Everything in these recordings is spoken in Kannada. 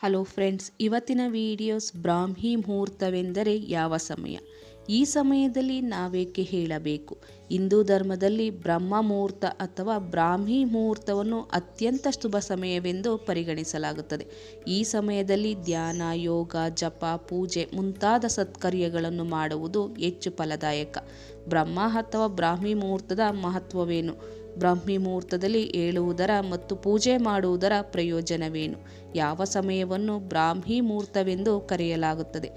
ಹಲೋ ಫ್ರೆಂಡ್ಸ್ ಇವತ್ತಿನ ವಿಡಿಯೋಸ್ ಬ್ರಾಹ್ಮಿ ಮುಹೂರ್ತವೆಂದರೆ ಯಾವ ಸಮಯ? ಈ ಸಮಯದಲ್ಲಿ ನಾವೇಕೆ ಹೇಳಬೇಕು? ಹಿಂದೂ ಧರ್ಮದಲ್ಲಿ ಬ್ರಹ್ಮ ಮುಹೂರ್ತ ಅಥವಾ ಬ್ರಾಹ್ಮಿ ಮುಹೂರ್ತವನ್ನು ಅತ್ಯಂತ ಶುಭ ಸಮಯವೆಂದು ಪರಿಗಣಿಸಲಾಗುತ್ತದೆ. ಈ ಸಮಯದಲ್ಲಿ ಧ್ಯಾನ, ಯೋಗ, ಜಪ, ಪೂಜೆ ಮುಂತಾದ ಸತ್ಕರ್ಯಗಳನ್ನು ಮಾಡುವುದು ಹೆಚ್ಚು ಫಲದಾಯಕ. ಬ್ರಹ್ಮ ಅಥವಾ ಬ್ರಾಹ್ಮಿ ಮುಹೂರ್ತದ ಮಹತ್ವವೇನು? ಬ್ರಾಹ್ಮಿ ಮುಹೂರ್ತದಲ್ಲಿ ಏಳುವುದರ ಮತ್ತು ಪೂಜೆ ಮಾಡುವುದರ ಪ್ರಯೋಜನವೇನು? ಯಾವ ಸಮಯವನ್ನು ಬ್ರಾಹ್ಮಿ ಮುಹೂರ್ತವೆಂದು ಕರೆಯಲಾಗುತ್ತದೆ?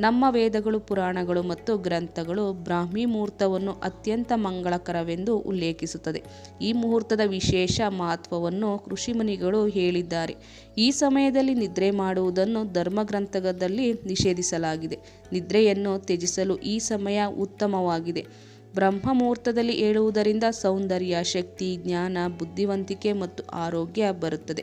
ನಮ್ಮ ವೇದಗಳು, ಪುರಾಣಗಳು ಮತ್ತು ಗ್ರಂಥಗಳು ಬ್ರಾಹ್ಮಿ ಮುಹೂರ್ತವನ್ನು ಅತ್ಯಂತ ಮಂಗಳಕರವೆಂದು ಉಲ್ಲೇಖಿಸುತ್ತದೆ. ಈ ಮುಹೂರ್ತದ ವಿಶೇಷ ಮಹತ್ವವನ್ನು ಋಷಿಮುನಿಗಳು ಹೇಳಿದ್ದಾರೆ. ಈ ಸಮಯದಲ್ಲಿ ನಿದ್ರೆ ಮಾಡುವುದನ್ನು ಧರ್ಮಗ್ರಂಥದಲ್ಲಿ ನಿಷೇಧಿಸಲಾಗಿದೆ. ನಿದ್ರೆಯನ್ನು ತ್ಯಜಿಸಲು ಈ ಸಮಯ ಉತ್ತಮವಾಗಿದೆ. ಬ್ರಹ್ಮ ಮುಹೂರ್ತದಲ್ಲಿ ಏಳುವುದರಿಂದ ಸೌಂದರ್ಯ, ಶಕ್ತಿ, ಜ್ಞಾನ, ಬುದ್ಧಿವಂತಿಕೆ ಮತ್ತು ಆರೋಗ್ಯ ಬರುತ್ತದೆ.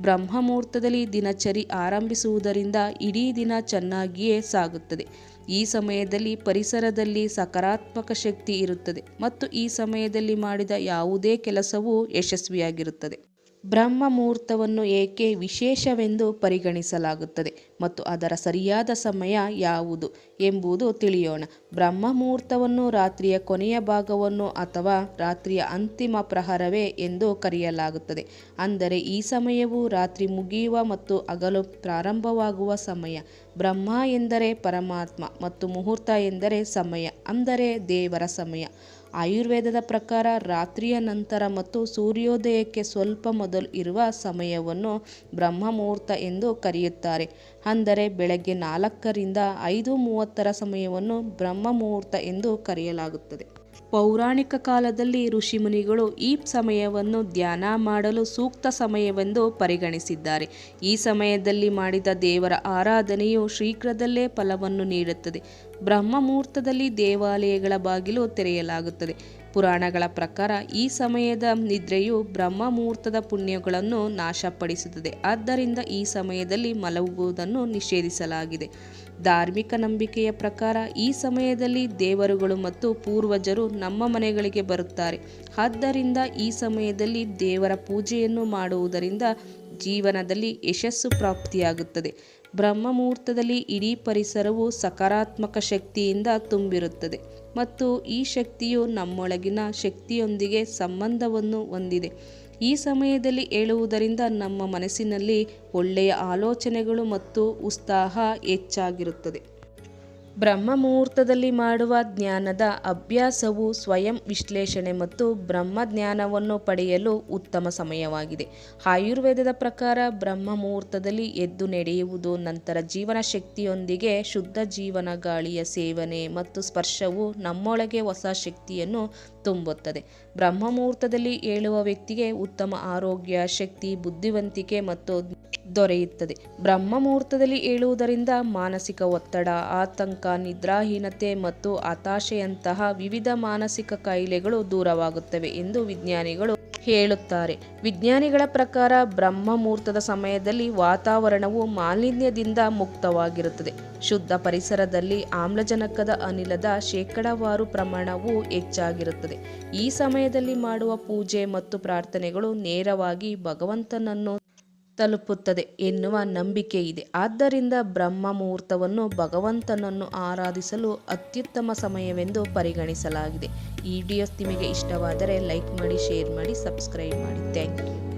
ಬ್ರಹ್ಮ ಮುಹೂರ್ತದಲ್ಲಿ ದಿನಚರಿ ಆರಂಭಿಸುವುದರಿಂದ ಇಡೀ ದಿನ ಚೆನ್ನಾಗಿಯೇ ಸಾಗುತ್ತದೆ. ಈ ಸಮಯದಲ್ಲಿ ಪರಿಸರದಲ್ಲಿ ಸಕಾರಾತ್ಮಕ ಶಕ್ತಿ ಇರುತ್ತದೆ ಮತ್ತು ಈ ಸಮಯದಲ್ಲಿ ಮಾಡಿದ ಯಾವುದೇ ಕೆಲಸವೂ ಯಶಸ್ವಿಯಾಗಿರುತ್ತದೆ. ಬ್ರಹ್ಮ ಮುಹೂರ್ತವನ್ನು ಏಕೆ ವಿಶೇಷವೆಂದು ಪರಿಗಣಿಸಲಾಗುತ್ತದೆ ಮತ್ತು ಅದರ ಸರಿಯಾದ ಸಮಯ ಯಾವುದು ಎಂಬುದು ತಿಳಿಯೋಣ. ಬ್ರಹ್ಮ ಮುಹೂರ್ತವನ್ನು ರಾತ್ರಿಯ ಕೊನೆಯ ಭಾಗವನ್ನು ಅಥವಾ ರಾತ್ರಿಯ ಅಂತಿಮ ಪ್ರಹರವೇ ಎಂದು ಕರೆಯಲಾಗುತ್ತದೆ. ಅಂದರೆ ಈ ಸಮಯವು ರಾತ್ರಿ ಮುಗಿಯುವ ಮತ್ತು ಹಗಲು ಪ್ರಾರಂಭವಾಗುವ ಸಮಯ. ಬ್ರಹ್ಮ ಎಂದರೆ ಪರಮಾತ್ಮ ಮತ್ತು ಮುಹೂರ್ತ ಎಂದರೆ ಸಮಯ. ಅಂದರೆ ದೇವರ ಸಮಯ. ಆಯುರ್ವೇದದ ಪ್ರಕಾರ ರಾತ್ರಿಯ ನಂತರ ಮತ್ತು ಸೂರ್ಯೋದಯಕ್ಕೆ ಸ್ವಲ್ಪ ಮೊದಲು ಇರುವ ಸಮಯವನ್ನು ಬ್ರಹ್ಮ ಮುಹೂರ್ತ ಎಂದು ಕರೆಯುತ್ತಾರೆ. ಅಂದರೆ ಬೆಳಗ್ಗೆ ನಾಲ್ಕರಿಂದ ಐದು ಮೂವತ್ತರ ಸಮಯವನ್ನು ಬ್ರಹ್ಮ ಮುಹೂರ್ತ ಎಂದು ಕರೆಯಲಾಗುತ್ತದೆ. ಪೌರಾಣಿಕ ಕಾಲದಲ್ಲಿ ಋಷಿಮುನಿಗಳು ಈ ಸಮಯವನ್ನು ಧ್ಯಾನ ಮಾಡಲು ಸೂಕ್ತ ಸಮಯವೆಂದು ಪರಿಗಣಿಸಿದ್ದಾರೆ. ಈ ಸಮಯದಲ್ಲಿ ಮಾಡಿದ ದೇವರ ಆರಾಧನೆಯು ಶೀಘ್ರದಲ್ಲೇ ಫಲವನ್ನು ನೀಡುತ್ತದೆ. ಬ್ರಹ್ಮ ಮುಹೂರ್ತದಲ್ಲಿ ದೇವಾಲಯಗಳ ಬಾಗಿಲು ತೆರೆಯಲಾಗುತ್ತದೆ. ಪುರಾಣಗಳ ಪ್ರಕಾರ ಈ ಸಮಯದ ನಿದ್ರೆಯು ಬ್ರಹ್ಮ ಮುಹೂರ್ತದ ಪುಣ್ಯಗಳನ್ನು ನಾಶಪಡಿಸುತ್ತದೆ. ಆದ್ದರಿಂದ ಈ ಸಮಯದಲ್ಲಿ ಮಲಗುವುದನ್ನು ನಿಷೇಧಿಸಲಾಗಿದೆ. ಧಾರ್ಮಿಕ ನಂಬಿಕೆಯ ಪ್ರಕಾರ ಈ ಸಮಯದಲ್ಲಿ ದೇವರುಗಳು ಮತ್ತು ಪೂರ್ವಜರು ನಮ್ಮ ಮನೆಗಳಿಗೆ ಬರುತ್ತಾರೆ. ಆದ್ದರಿಂದ ಈ ಸಮಯದಲ್ಲಿ ದೇವರ ಪೂಜೆಯನ್ನು ಮಾಡುವುದರಿಂದ ಜೀವನದಲ್ಲಿ ಯಶಸ್ಸು ಪ್ರಾಪ್ತಿಯಾಗುತ್ತದೆ. ಬ್ರಹ್ಮ ಮುಹೂರ್ತದಲ್ಲಿ ಇಡೀ ಪರಿಸರವು ಸಕಾರಾತ್ಮಕ ಶಕ್ತಿಯಿಂದ ತುಂಬಿರುತ್ತದೆ ಮತ್ತು ಈ ಶಕ್ತಿಯು ನಮ್ಮೊಳಗಿನ ಶಕ್ತಿಯೊಂದಿಗೆ ಸಂಬಂಧವನ್ನು ಹೊಂದಿದೆ. ಈ ಸಮಯದಲ್ಲಿ ಏಳುವುದರಿಂದ ನಮ್ಮ ಮನಸ್ಸಿನಲ್ಲಿ ಒಳ್ಳೆಯ ಆಲೋಚನೆಗಳು ಮತ್ತು ಉತ್ಸಾಹ ಹೆಚ್ಚಾಗಿರುತ್ತದೆ. ಬ್ರಹ್ಮ ಮುಹೂರ್ತದಲ್ಲಿ ಮಾಡುವ ಜ್ಞಾನದ ಅಭ್ಯಾಸವು ಸ್ವಯಂ ವಿಶ್ಲೇಷಣೆ ಮತ್ತು ಬ್ರಹ್ಮ ಜ್ಞಾನವನ್ನು ಪಡೆಯಲು ಉತ್ತಮ ಸಮಯವಾಗಿದೆ. ಆಯುರ್ವೇದದ ಪ್ರಕಾರ ಬ್ರಹ್ಮ ಮುಹೂರ್ತದಲ್ಲಿ ಎದ್ದು ನಡೆಯುವುದು ನಂತರ ಜೀವನ ಶಕ್ತಿಯೊಂದಿಗೆ ಶುದ್ಧ ಜೀವನ ಗಾಳಿಯ ಸೇವನೆ ಮತ್ತು ಸ್ಪರ್ಶವು ನಮ್ಮೊಳಗೆ ಹೊಸ ಶಕ್ತಿಯನ್ನು ತುಂಬುತ್ತದೆ. ಬ್ರಹ್ಮ ಮುಹೂರ್ತದಲ್ಲಿ ಏಳುವ ವ್ಯಕ್ತಿಗೆ ಉತ್ತಮ ಆರೋಗ್ಯ, ಶಕ್ತಿ, ಬುದ್ಧಿವಂತಿಕೆ ಮತ್ತು ದೊರೆಯುತ್ತದೆ. ಬ್ರಹ್ಮ ಮುಹೂರ್ತದಲ್ಲಿ ಏಳುವುದರಿಂದ ಮಾನಸಿಕ ಒತ್ತಡ, ಆತಂಕ, ನಿದ್ರಾಹೀನತೆ ಮತ್ತು ಹತಾಶೆಯಂತಹ ವಿವಿಧ ಮಾನಸಿಕ ಕಾಯಿಲೆಗಳು ದೂರವಾಗುತ್ತವೆ ಎಂದು ವಿಜ್ಞಾನಿಗಳು ಹೇಳುತ್ತಾರೆ. ವಿಜ್ಞಾನಿಗಳ ಪ್ರಕಾರ ಬ್ರಹ್ಮ ಮುಹೂರ್ತದ ಸಮಯದಲ್ಲಿ ವಾತಾವರಣವು ಮಾಲಿನ್ಯದಿಂದ ಮುಕ್ತವಾಗಿರುತ್ತದೆ. ಶುದ್ಧ ಪರಿಸರದಲ್ಲಿ ಆಮ್ಲಜನಕದ ಅನಿಲದ ಶೇಕಡಾವಾರು ಪ್ರಮಾಣವು ಹೆಚ್ಚಾಗಿರುತ್ತದೆ. ಈ ಸಮಯದಲ್ಲಿ ಮಾಡುವ ಪೂಜೆ ಮತ್ತು ಪ್ರಾರ್ಥನೆಗಳು ನೇರವಾಗಿ ಭಗವಂತನನ್ನು ತಲುಪುತ್ತದೆ ಎನ್ನುವ ನಂಬಿಕೆ ಇದೆ. ಆದ್ದರಿಂದ ಬ್ರಹ್ಮ ಮುಹೂರ್ತವನ್ನು ಭಗವಂತನನ್ನು ಆರಾಧಿಸಲು ಅತ್ಯುತ್ತಮ ಸಮಯವೆಂದು ಪರಿಗಣಿಸಲಾಗಿದೆ. ಈ ವಿಡಿಯೋಸ್ ನಿಮಗೆ ಇಷ್ಟವಾದರೆ ಲೈಕ್ ಮಾಡಿ, ಶೇರ್ ಮಾಡಿ, ಸಬ್ಸ್ಕ್ರೈಬ್ ಮಾಡಿ. Thank you.